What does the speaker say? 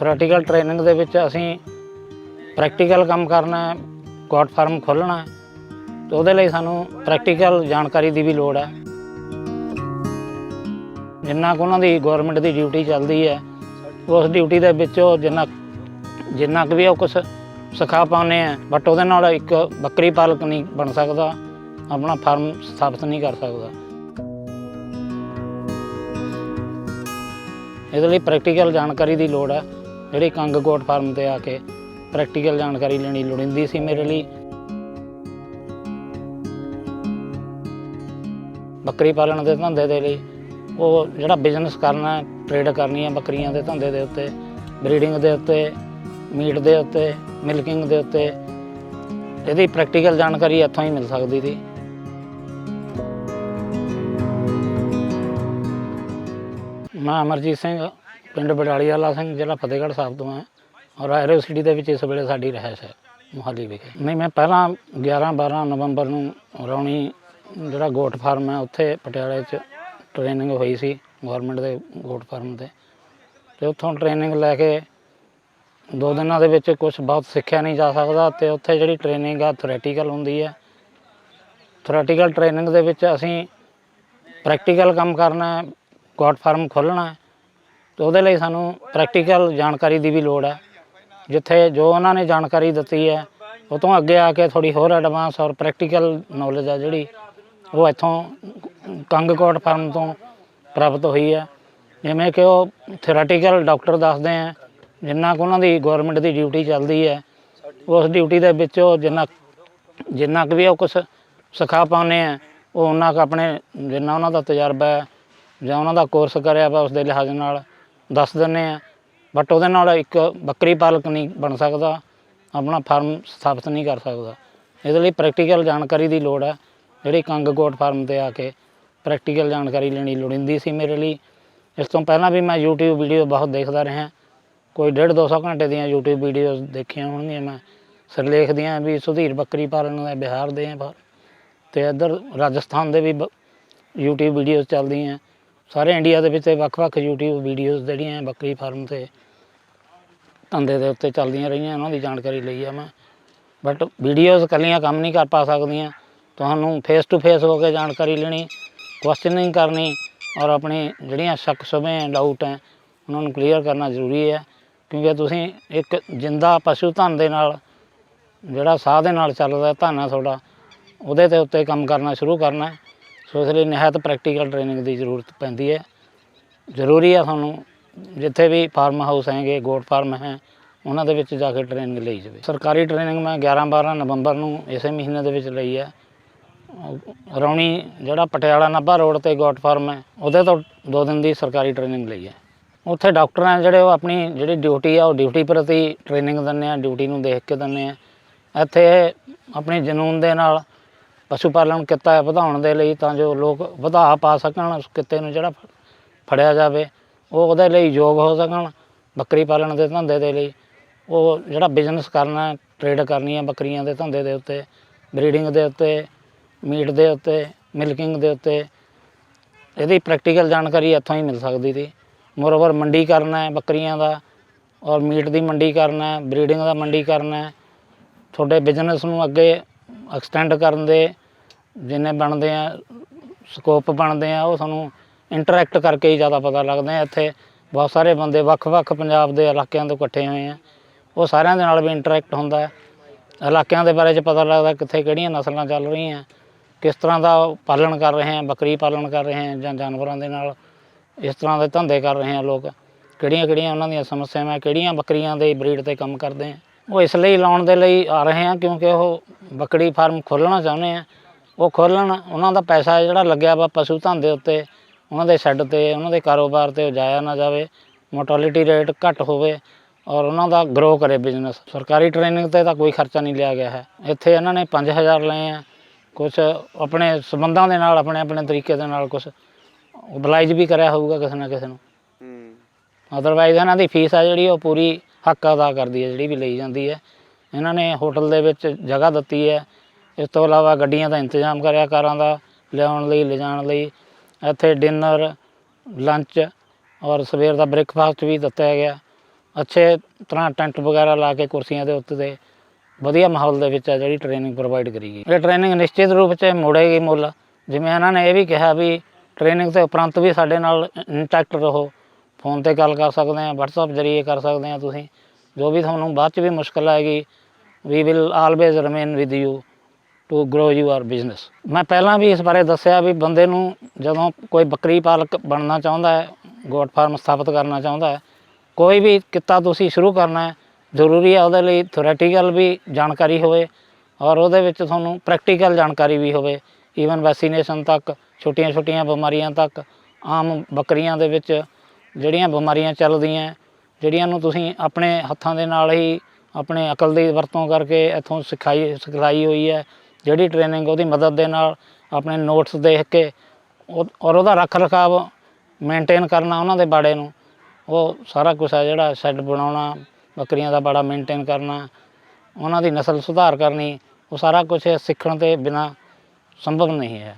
Theoretical training ਦੇ ਵਿੱਚ ਅਸੀਂ ਪ੍ਰੈਕਟੀਕਲ ਕੰਮ ਕਰਨਾ ਹੈ ਗੋਟ ਫਾਰਮ ਖੋਲ੍ਹਣਾ ਹੈ, ਤੇ ਉਹਦੇ ਲਈ ਸਾਨੂੰ ਪ੍ਰੈਕਟੀਕਲ ਜਾਣਕਾਰੀ ਦੀ ਵੀ ਲੋੜ ਹੈ। ਜਿੰਨਾ ਕੁ ਉਹਨਾਂ ਦੀ ਗਵਰਨਮੈਂਟ ਦੀ ਡਿਊਟੀ ਚੱਲਦੀ ਹੈ, ਉਸ ਡਿਊਟੀ ਦੇ ਵਿੱਚ ਉਹ ਜਿੰਨਾ ਜਿੰਨਾ ਕੁ ਵੀ ਉਹ ਕੁਝ ਸਿਖਾ ਪਾਉਂਦੇ ਆ ਬਟ ਉਹਦੇ ਨਾਲ ਇੱਕ ਬੱਕਰੀ ਪਾਲਕ ਨਹੀਂ ਬਣ ਸਕਦਾ, ਆਪਣਾ ਫਾਰਮ ਸਥਾਪਿਤ ਨਹੀਂ ਕਰ ਸਕਦਾ। ਇਹਦੇ ਲਈ ਪ੍ਰੈਕਟੀਕਲ ਜਾਣਕਾਰੀ ਦੀ ਲੋੜ ਹੈ। ਜਿਹੜੀ ਕੰਗ ਗੋਟ ਫਾਰਮ ਤੇ ਆ ਕੇ ਪ੍ਰੈਕਟੀਕਲ ਜਾਣਕਾਰੀ ਲੈਣੀ ਲੋੜੀਂਦੀ ਸੀ ਮੇਰੇ ਲਈ। ਬੱਕਰੀ ਪਾਲਣ ਦੇ ਧੰਦੇ ਦੇ ਲਈ ਉਹ ਜਿਹੜਾ ਬਿਜ਼ਨਸ ਕਰਨਾ ਟ੍ਰੇਡ ਕਰਨੀ ਹੈ ਬੱਕਰੀਆਂ ਦੇ ਧੰਦੇ ਦੇ ਉੱਤੇ ਬਰੀਡਿੰਗ ਦੇ ਉੱਤੇ ਮੀਟ ਦੇ ਉੱਤੇ ਮਿਲਕਿੰਗ ਦੇ ਉੱਤੇ, ਇਹਦੀ ਪ੍ਰੈਕਟੀਕਲ ਜਾਣਕਾਰੀ ਇੱਥੋਂ ਹੀ ਮਿਲ ਸਕਦੀ ਸੀ। ਮੈਂ ਅਮਰਜੀਤ ਸਿੰਘ ਪਿੰਡ ਬਡਾਲੀ ਵਾਲਾ ਸਿੰਘ, ਜ਼ਿਲ੍ਹਾ ਫਤਿਹਗੜ੍ਹ ਸਾਹਿਬ ਤੋਂ ਹੈ ਔਰ ਐਰੋਸਿਟੀ ਦੇ ਵਿੱਚ ਇਸ ਵੇਲੇ ਸਾਡੀ ਰਹਿਸ਼ ਹੈ ਮੁਹਾਲੀ ਵਿਖੇ। ਨਹੀਂ, ਮੈਂ ਪਹਿਲਾਂ 11 12 ਨਵੰਬਰ ਨੂੰ ਰੌਣੀ ਜਿਹੜਾ ਗੋਟ ਫਾਰਮ ਹੈ, ਉੱਥੇ ਪਟਿਆਲੇ 'ਚ ਟ੍ਰੇਨਿੰਗ ਹੋਈ ਸੀ ਗਵਰਨਮੈਂਟ ਦੇ ਗੋਟ ਫਾਰਮ ਤੇ। ਤੇ ਉੱਥੋਂ ਟ੍ਰੇਨਿੰਗ ਲੈ ਕੇ ਦੋ ਦਿਨਾਂ ਦੇ ਵਿੱਚ ਕੁਝ ਬਹੁਤ ਸਿੱਖਿਆ ਨਹੀਂ ਜਾ ਸਕਦਾ ਤੇ ਉੱਥੇ ਜਿਹੜੀ ਟ੍ਰੇਨਿੰਗ ਆ ਥਿਓਰੇਟੀਕਲ ਹੁੰਦੀ ਹੈ। ਥਿਓਰੇਟੀਕਲ ਟ੍ਰੇਨਿੰਗ ਦੇ ਵਿੱਚ ਅਸੀਂ ਪ੍ਰੈਕਟੀਕਲ ਕੰਮ ਕਰਨਾ ਗੋਟ ਫਾਰਮ ਖੋਲਣਾ ਤੇ ਉਹਦੇ ਲਈ ਸਾਨੂੰ ਪ੍ਰੈਕਟੀਕਲ ਜਾਣਕਾਰੀ ਦੀ ਵੀ ਲੋੜ ਹੈ। ਜਿੱਥੇ ਜੋ ਉਹਨਾਂ ਨੇ ਜਾਣਕਾਰੀ ਦਿੱਤੀ ਹੈ, ਉਹ ਤੋਂ ਅੱਗੇ ਆ ਕੇ ਥੋੜੀ ਹੋਰ ਐਡਵਾਂਸ ਔਰ ਪ੍ਰੈਕਟੀਕਲ ਨੌਲੇਜ ਆ ਜਿਹੜੀ, ਉਹ ਇੱਥੋਂ ਕੰਗਕੋਟ ਫਾਰਮ ਤੋਂ ਪ੍ਰਾਪਤ ਹੋਈ ਹੈ। ਜਿਵੇਂ ਕਿ ਉਹ ਥਿਓਰੈਟੀਕਲ ਡਾਕਟਰ ਦੱਸਦੇ ਆ ਜਿੰਨਾ ਕੁ ਉਹਨਾਂ ਦੀ ਗਵਰਨਮੈਂਟ ਦੀ ਡਿਊਟੀ ਚੱਲਦੀ ਹੈ, ਉਸ ਡਿਊਟੀ ਦੇ ਵਿੱਚ ਉਹ ਜਿੰਨਾ ਜਿੰਨਾ ਕੁ ਵੀ ਉਹ ਕੁਝ ਸਿਖਾ ਪਾਉਂਦੇ ਆ ਉਹ ਉਹਨਾਂ ਕੁ ਆਪਣੇ, ਜਿੰਨਾ ਉਹਨਾਂ ਦਾ ਤਜਰਬਾ ਹੈ, ਜਾਂ ਉਹਨਾਂ ਦਾ ਕੋਰਸ ਕਰਿਆ ਵਾ ਉਸ ਦੇ ਲਿਹਾਜ਼ ਨਾਲ ਦੱਸ ਦਿੰਦੇ ਆ। ਬਟ ਉਹਦੇ ਨਾਲ ਇੱਕ ਬੱਕਰੀ ਪਾਲਕ ਨਹੀਂ ਬਣ ਸਕਦਾ। ਆਪਣਾ ਫਾਰਮ ਸਥਾਪਿਤ ਨਹੀਂ ਕਰ ਸਕਦਾ। ਇਹਦੇ ਲਈ ਪ੍ਰੈਕਟੀਕਲ ਜਾਣਕਾਰੀ ਦੀ ਲੋੜ ਹੈ। ਜਿਹੜੀ ਕੰਗਕੋਟ ਫਾਰਮ ਤੇ ਆ ਕੇ ਪ੍ਰੈਕਟੀਕਲ ਜਾਣਕਾਰੀ ਲੈਣੀ ਲੋੜੀਂਦੀ ਸੀ ਮੇਰੇ ਲਈ। ਇਸ ਤੋਂ ਪਹਿਲਾਂ ਵੀ ਮੈਂ YouTube ਵੀਡੀਓ ਬਹੁਤ ਦੇਖਦਾ ਰਿਹਾ। ਕੋਈ 1.5 200 ਘੰਟੇ ਦੀਆਂ YouTube ਵੀਡੀਓਜ਼ ਦੇਖੀਆਂ ਹੋਣਗੀਆਂ ਮੈਂ। ਸਿਰਲੇਖ ਦੀਆਂ ਵੀ ਸੁਧੀਰ ਬੱਕਰੀ ਪਾਲਣ ਦਾ ਬਿਹਾਰ ਦੇ ਆ ਤੇ ਇੱਧਰ ਰਾਜਸਥਾਨ ਦੇ ਵੀ ਬ- YouTube ਵੀਡੀਓਜ਼ ਚੱਲਦੀਆਂ। ਸਾਰੇ ਇੰਡੀਆ ਦੇ ਵਿੱਚ ਵੱਖ-ਵੱਖ YouTube ਵੀਡੀਓਜ਼ ਜਿਹੜੀਆਂ ਬੱਕਰੀ ਫਾਰਮ ਤੇ, ਧੰਦੇ ਦੇ ਉੱਤੇ ਚੱਲਦੀਆਂ ਰਹੀਆਂ, ਉਹਨਾਂ ਦੀ ਜਾਣਕਾਰੀ ਲਈ ਆ ਮੈਂ। ਬਟ ਵੀਡੀਓਜ਼ ਇਕੱਲੀਆਂ ਕੰਮ ਨਹੀਂ ਕਰ ਪਾ ਸਕਦੀਆਂ। ਤੁਹਾਨੂੰ ਫੇਸ ਟੂ ਫੇਸ ਹੋ ਕੇ ਜਾਣਕਾਰੀ ਲੈਣੀ ਕੁਐਸਚਨਿੰਗ ਕਰਨੀ ਔਰ ਆਪਣੀ ਜਿਹੜੀਆਂ ਸ਼ੱਕ ਸੁਭੇ ਹੈ ਡਾਊਟ ਹੈ, ਉਹਨਾਂ ਨੂੰ ਕਲੀਅਰ ਕਰਨਾ ਜ਼ਰੂਰੀ ਹੈ। ਕਿਉਂਕਿ ਤੁਸੀਂ ਇੱਕ ਜਿੰਦਾ ਪਸ਼ੂ ਧਨ ਦੇ ਨਾਲ, ਜਿਹੜਾ ਸਾਹ ਦੇ ਨਾਲ ਚੱਲਦਾ ਧਨ ਹੈ ਤੁਹਾਡਾ, ਉਹਦੇ ਤੇ ਉੱਤੇ ਕੰਮ ਕਰਨਾ ਸ਼ੁਰੂ ਕਰਨਾ ਸੋ ਇਸ ਲਈ ਨਿਹਾਇਤ ਪ੍ਰੈਕਟੀਕਲ ਟ੍ਰੇਨਿੰਗ ਦੀ ਜ਼ਰੂਰਤ ਪੈਂਦੀ ਹੈ। ਜ਼ਰੂਰੀ ਹੈ ਤੁਹਾਨੂੰ ਜਿੱਥੇ ਵੀ ਫਾਰਮ ਹਾਊਸ ਹੈਗੇ ਗੋਟ ਫਾਰਮ ਹੈ, ਉਹਨਾਂ ਦੇ ਵਿੱਚ ਜਾ ਕੇ ਟ੍ਰੇਨਿੰਗ ਲਈ ਜਾਵੇ। ਸਰਕਾਰੀ ਟ੍ਰੇਨਿੰਗ ਮੈਂ 11 12 ਨਵੰਬਰ ਨੂੰ ਇਸੇ ਮਹੀਨੇ ਦੇ ਵਿੱਚ ਲਈ ਹੈ। ਰੌਣੀ ਜਿਹੜਾ ਪਟਿਆਲਾ ਨਾਭਾ ਰੋਡ ਤੇ ਗੋਟ ਫਾਰਮ ਹੈ, ਉਹਦੇ ਤੋਂ ਦੋ ਦਿਨ ਦੀ ਸਰਕਾਰੀ ਟ੍ਰੇਨਿੰਗ ਲਈ ਹੈ। ਉੱਥੇ ਡਾਕਟਰ ਹੈ ਜਿਹੜੇ, ਉਹ ਆਪਣੀ ਜਿਹੜੀ ਡਿਊਟੀ ਆ, ਉਹ ਡਿਊਟੀ ਪ੍ਰਤੀ ਟ੍ਰੇਨਿੰਗ ਦਿੰਦੇ ਆ ਡਿਊਟੀ ਨੂੰ ਦੇਖ ਕੇ ਦਿੰਦੇ ਆ। ਇੱਥੇ ਆਪਣੀ ਜਨੂਨ ਦੇ ਨਾਲ ਪਸ਼ੂ ਪਾਲਣ ਕਿੱਤਾ ਹੈ ਵਧਾਉਣ ਦੇ ਲਈ ਤਾਂ ਜੋ ਲੋਕ ਵਧਾ ਪਾ ਸਕਣ ਉਸ ਕਿੱਤੇ ਨੂੰ ਜਿਹੜਾ ਫੜਿਆ ਜਾਵੇ, ਉਹ ਉਹਦੇ ਲਈ ਯੋਗ ਹੋ ਸਕਣ, ਬੱਕਰੀ ਪਾਲਣ ਦੇ ਧੰਦੇ ਦੇ ਲਈ। ਉਹ ਜਿਹੜਾ ਬਿਜ਼ਨਸ ਕਰਨਾ ਟ੍ਰੇਡ ਕਰਨੀ ਹੈ ਬੱਕਰੀਆਂ ਦੇ ਧੰਦੇ ਦੇ ਉੱਤੇ ਬਰੀਡਿੰਗ ਦੇ ਉੱਤੇ ਮੀਟ ਦੇ ਉੱਤੇ ਮਿਲਕਿੰਗ ਦੇ ਉੱਤੇ, ਇਹਦੀ ਪ੍ਰੈਕਟੀਕਲ ਜਾਣਕਾਰੀ ਇੱਥੋਂ ਹੀ ਮਿਲ ਸਕਦੀ ਸੀ। ਮੋਰਓਵਰ ਮੰਡੀ ਕਰਨਾ ਹੈ ਬੱਕਰੀਆਂ ਦਾ, ਔਰ ਮੀਟ ਦੀ ਮੰਡੀ ਕਰਨਾ ਹੈ ਬਰੀਡਿੰਗ ਦਾ ਮੰਡੀ ਕਰਨਾ ਹੈ। ਤੁਹਾਡੇ ਬਿਜ਼ਨਸ ਨੂੰ ਅੱਗੇ ਐਕਸਟੈਂਡ ਕਰਨ ਦੇ ਜਿੰਨੇ ਬਣਦੇ ਆ ਸਕੋਪ ਬਣਦੇ ਆ, ਉਹ ਸਾਨੂੰ ਇੰਟਰੈਕਟ ਕਰਕੇ ਹੀ ਜ਼ਿਆਦਾ ਪਤਾ ਲੱਗਦੇ ਹੈ ਇੱਥੇ ਬਹੁਤ ਸਾਰੇ ਬੰਦੇ ਵੱਖ-ਵੱਖ ਪੰਜਾਬ ਦੇ ਇਲਾਕਿਆਂ ਤੋਂ ਇਕੱਠੇ ਹੋਏ ਆ। ਉਹ ਸਾਰਿਆਂ ਦੇ ਨਾਲ ਵੀ ਇੰਟਰੈਕਟ ਹੁੰਦਾ ਹੈ। ਇਲਾਕਿਆਂ ਦੇ ਬਾਰੇ ਚ ਪਤਾ ਲੱਗਦਾ ਕਿੱਥੇ ਕਿਹੜੀਆਂ ਨਸਲਾਂ ਚੱਲ ਰਹੀਆਂ, ਕਿਸ ਤਰ੍ਹਾਂ ਦਾ ਪਾਲਣ ਕਰ ਰਹੇ ਆ, ਬੱਕਰੀ ਪਾਲਣ ਕਰ ਰਹੇ ਆ ਜਾਂ ਜਾਨਵਰਾਂ ਦੇ ਨਾਲ, ਇਸ ਤਰ੍ਹਾਂ ਦੇ ਧੰਦੇ ਕਰ ਰਹੇ ਆ ਲੋਕ। ਕਿਹੜੀਆਂ ਕਿਹੜੀਆਂ ਉਹਨਾਂ ਦੀਆਂ ਸਮੱਸਿਆਵਾਂ, ਕਿਹੜੀਆਂ ਬੱਕਰੀਆਂ ਦੇ ਬਰੀਡ ਤੇ ਕੰਮ ਕਰਦੇ ਆ। ਉਹ ਇਸ ਲਈ ਲਾਉਣ ਦੇ ਲਈ ਆ ਰਹੇ ਆ ਕਿਉਂਕਿ ਉਹ ਬੱਕਰੀ ਫਾਰਮ ਖੋਲ੍ਹਣਾ ਚਾਹੁੰਦੇ ਆ ਉਹ ਖੋਲ੍ਹਣ, ਉਹਨਾਂ ਦਾ ਪੈਸਾ ਜਿਹੜਾ ਲੱਗਿਆ ਵਾ ਪਸ਼ੂ ਧੰਦੇ ਉੱਤੇ, ਉਹਨਾਂ ਦੇ ਸ਼ੈੱਡ ਤੇ, ਉਹਨਾਂ ਦੇ ਕਾਰੋਬਾਰ ਤੇ ਉਹ ਜਾਇਆ ਨਾ ਜਾਵੇ, ਮੋਰਟੈਲਿਟੀ ਰੇਟ ਘੱਟ ਹੋਵੇ ਔਰ ਉਹਨਾਂ ਦਾ ਗਰੋ ਕਰੇ ਬਿਜ਼ਨਸ ਸਰਕਾਰੀ ਟ੍ਰੇਨਿੰਗ ਤੇ ਤਾਂ ਕੋਈ ਖਰਚਾ ਨਹੀਂ ਲਿਆ ਗਿਆ ਹੈ। ਇੱਥੇ ਇਹਨਾਂ ਨੇ 5000 ਲਏ ਆ ਕੁਝ ਆਪਣੇ ਸਬੰਧਾਂ ਦੇ ਨਾਲ ਆਪਣੇ ਆਪਣੇ ਤਰੀਕੇ ਦੇ ਨਾਲ ਕੁਝ ਬਲਾਈਜ਼ ਵੀ ਕਰਿਆ ਹੋਊਗਾ ਕਿਸੇ ਨਾ ਕਿਸੇ ਨੂੰ। ਅਦਰਵਾਈਜ਼ ਇਹਨਾਂ ਦੀ ਫੀਸ ਆ ਜਿਹੜੀ ਉਹ ਪੂਰੀ ਹੱਕ ਅਦਾ ਕਰਦੀ ਹੈ, ਜਿਹੜੀ ਵੀ ਲਈ ਜਾਂਦੀ ਹੈ। ਇਹਨਾਂ ਨੇ ਹੋਟਲ ਦੇ ਵਿੱਚ ਜਗ੍ਹਾ ਦਿੱਤੀ ਹੈ। ਇਸ ਤੋਂ ਇਲਾਵਾ ਗੱਡੀਆਂ ਦਾ ਇੰਤਜ਼ਾਮ ਕਰਿਆ, ਕਾਰਾਂ ਦਾ ਲਿਆਉਣ ਲਈ, ਲਿਜਾਣ ਲਈ। ਇੱਥੇ ਡਿਨਰ ਲੰਚ ਔਰ ਸਵੇਰ ਦਾ ਬ੍ਰੇਕਫਾਸਟ ਵੀ ਦਿੱਤਾ ਗਿਆ। ਅੱਛੇ ਤਰ੍ਹਾਂ ਟੈਂਟ ਵਗੈਰਾ ਲਾ ਕੇ ਕੁਰਸੀਆਂ ਦੇ ਉੱਤੇ ਤੇ ਵਧੀਆ ਮਾਹੌਲ ਦੇ ਵਿੱਚ ਆ ਜਿਹੜੀ ਟ੍ਰੇਨਿੰਗ ਪ੍ਰੋਵਾਈਡ ਕਰੀ ਗਈ। ਇਹ ਟ੍ਰੇਨਿੰਗ ਨਿਸ਼ਚਿਤ ਰੂਪ 'ਚ ਮੋੜੇਗੀ ਮੁੱਲ। ਜਿਵੇਂ ਇਹਨਾਂ ਨੇ ਇਹ ਵੀ ਕਿਹਾ ਵੀ ਟ੍ਰੇਨਿੰਗ ਦੇ ਉਪਰੰਤ ਵੀ ਸਾਡੇ ਨਾਲ ਇੰਟੈਕਟ ਰਹੋ। ਫੋਨ ਤੇ ਗੱਲ ਕਰ ਸਕਦੇ ਆ WhatsApp ਜਰੀਏ ਕਰ ਸਕਦੇ ਆ ਤੁਸੀਂ। ਜੋ ਵੀ ਤੁਹਾਨੂੰ ਬਾਅਦ 'ਚ ਵੀ ਮੁਸ਼ਕਲ ਆਏਗੀ we will always remain with you to grow your business ਮੈਂ ਪਹਿਲਾਂ ਵੀ ਇਸ ਬਾਰੇ ਦੱਸਿਆ ਵੀ ਬੰਦੇ ਨੂੰ ਜਦੋਂ ਕੋਈ ਬੱਕਰੀ ਪਾਲਕ ਬਣਨਾ ਚਾਹੁੰਦਾ ਹੈ ਗੋਟ ਫਾਰਮ ਸਥਾਪਿਤ ਕਰਨਾ ਚਾਹੁੰਦਾ ਹੈ, ਕੋਈ ਵੀ ਕਿੱਤਾ ਤੁਸੀਂ ਸ਼ੁਰੂ ਕਰਨਾ ਹੈ, ਜ਼ਰੂਰੀ ਹੈ ਉਹਦੇ ਲਈ ਥਿਓਰੈਟੀਕਲ ਵੀ ਜਾਣਕਾਰੀ ਹੋਵੇ ਔਰ ਉਹਦੇ ਵਿੱਚ ਤੁਹਾਨੂੰ ਪ੍ਰੈਕਟੀਕਲ ਜਾਣਕਾਰੀ ਵੀ ਹੋਵੇ। ਈਵਨ ਵੈਕਸੀਨੇਸ਼ਨ ਤੱਕ, ਛੋਟੀਆਂ-ਛੋਟੀਆਂ ਬਿਮਾਰੀਆਂ ਤੱਕ, ਆਮ ਬੱਕਰੀਆਂ ਦੇ ਵਿੱਚ ਜਿਹੜੀਆਂ ਬਿਮਾਰੀਆਂ ਚੱਲਦੀਆਂ, ਜਿਹੜੀਆਂ ਨੂੰ ਤੁਸੀਂ ਆਪਣੇ ਹੱਥਾਂ ਦੇ ਨਾਲ ਹੀ ਆਪਣੇ ਅਕਲ ਦੀ ਵਰਤੋਂ ਕਰਕੇ ਇੱਥੋਂ ਸਿਖਾਈ, ਸਿਖਲਾਈ ਹੋਈ ਹੈ, ਜਿਹੜੀ ਟ੍ਰੇਨਿੰਗ ਉਹਦੀ ਮਦਦ ਦੇ ਨਾਲ ਆਪਣੇ ਨੋਟਸ ਦੇਖ ਕੇ, ਉਹ- ਔਰ ਉਹਦਾ ਰੱਖ ਰਖਾਵ ਮੇਨਟੇਨ ਕਰਨਾ ਉਹਨਾਂ ਦੇ ਬਾੜੇ ਨੂੰ, ਉਹ ਸਾਰਾ ਕੁਝ ਹੈ ਜਿਹੜਾ ਸ਼ੈੱਡ ਬਣਾਉਣਾ, ਬੱਕਰੀਆਂ ਦਾ ਬਾੜਾ ਮੇਨਟੇਨ ਕਰਨਾ, ਉਹਨਾਂ ਦੀ ਨਸਲ ਸੁਧਾਰ ਕਰਨੀ, ਉਹ ਸਾਰਾ ਕੁਝ ਸਿੱਖਣ ਦੇ ਬਿਨਾ ਸੰਭਵ ਨਹੀਂ ਹੈ।